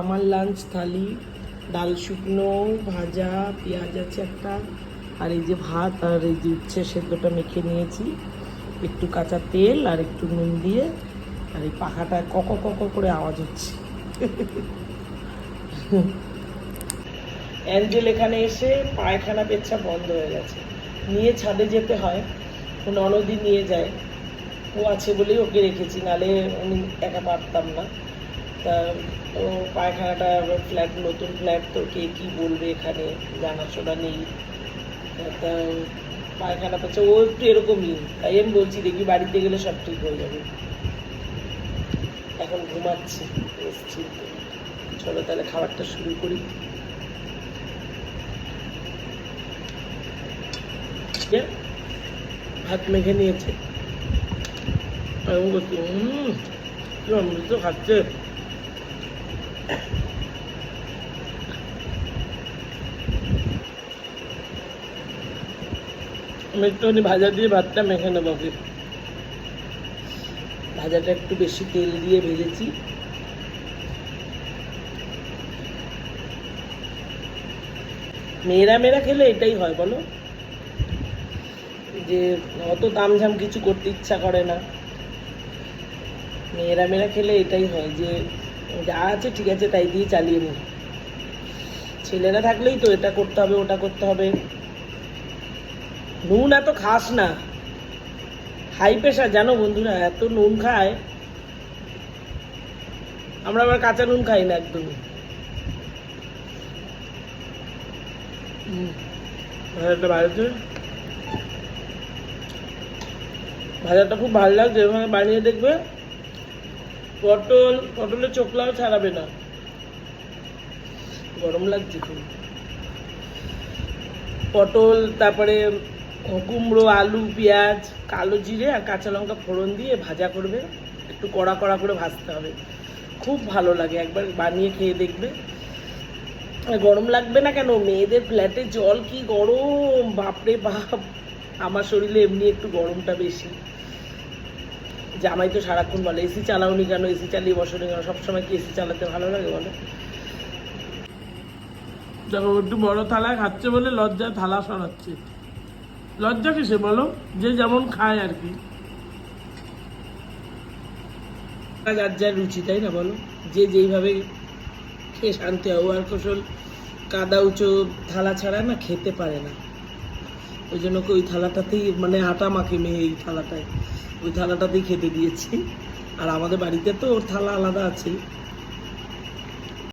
আমার লাঞ্চ থালি, ডাল শুকনো, ভাজা, পেঁয়াজ আছে একটা, আর এই যে ভাত আর এই যে উচ্ছে সেদ্ধটা মেখে নিয়েছি। একটু কাঁচা তেল আর একটু নুন দিয়ে, আর এই পাখাটা কক কক করে আওয়াজ হচ্ছে। অ্যাঞ্জেল এখানে এসে পায়খানা পেচ্ছা বন্ধ হয়ে গেছে। নিয়ে ছাদে যেতে হয় ননদি নিয়ে যায়। ও আছে বলেই ওকে রেখেছি, নালে উনি একা পারতাম না। তা ও পায়খানাটা ফ্ল্যাট নতুন ফ্ল্যাট তো কে কী বলবে এখানে? জানাশোনা নেই। তা পায়খানা পাচ্ছে ও একটু এরকমই। তাই আমি বলছি, দেখবি বাড়িতে গেলে সব ঠিক হয়ে যাবে। এখন ঘুমাচ্ছি, এসছি। চলো তাহলে খাবারটা শুরু করি। ভাত মেখে নিয়েছে। আমি বলছি হুম কি অমৃত খাচ্ছে? আমি ভাজা দিয়ে ভাতটা মেখে নেব ভাজাটা একটু বেশি তেল দিয়ে ভেজেছি। মেয়েরা মেয়েরা খেলে এটাই হয়, বলো? যে অত দামঝাম কিছু করতে ইচ্ছা করে না। মেয়েরা মেয়েরা খেলে এটাই হয় যে যা আছে ঠিক আছে তাই দিয়ে চালিয়ে নি ছেলেরা থাকলেই তো এটা করতে হবে ওটা করতে হবে। নুন এত খাস না। হাই প্রেশার জানো বন্ধুরা এত নুন খায়। আমরা আবার কাঁচা নুন খাই না একদমই। ভাজাটা ভাজাটা খুব ভালো লাগছে বানিয়ে দেখবে। পটল, পটলের চোখলাও ছাড়াবে না। গরম লাগছে খুব। পটল, তারপরে কুমড়ো, আলু, পেঁয়াজ, কালো জিরে আর কাঁচা লঙ্কা ফোড়ন দিয়ে ভাজা করবে। একটু কড়া কড়া করে ভাজতে হবে। খুব ভালো লাগে একবার বানিয়ে খেয়ে দেখবে। গরম লাগবে না কেন? মেয়েদের ফ্ল্যাটে জল কি গরম? বাপরে বাপ! আমার শরীরে এমনি একটু গরমটা বেশি। জামাই তো সারাক্ষণ বলে এসি চালাওনি কেন? এসি চালিয়ে বসোনি কেন? সবসময় কি এসি চালাতে ভালো লাগে বলো? দেখো একটু বড় থালা খাচ্ছে বলে লজ্জা থালা সরাচ্ছে। লজ্জা কিসে বলো? যে যেমন খায় আর কি। যার যার রুচি তাই না বলো? যে যেইভাবে খেয়ে শান্তি হয় ও আর কোশল কাদা উঁচু থালা ছাড়া না খেতে পারে না। ওই জন্য ওই থালাটাতেই মানে আটা মাখে মেয়ে এই থালাটায়। ওই থালাটাতেই খেতে দিয়েছি। আর আমাদের বাড়িতে তো ওর থালা আলাদা আছে।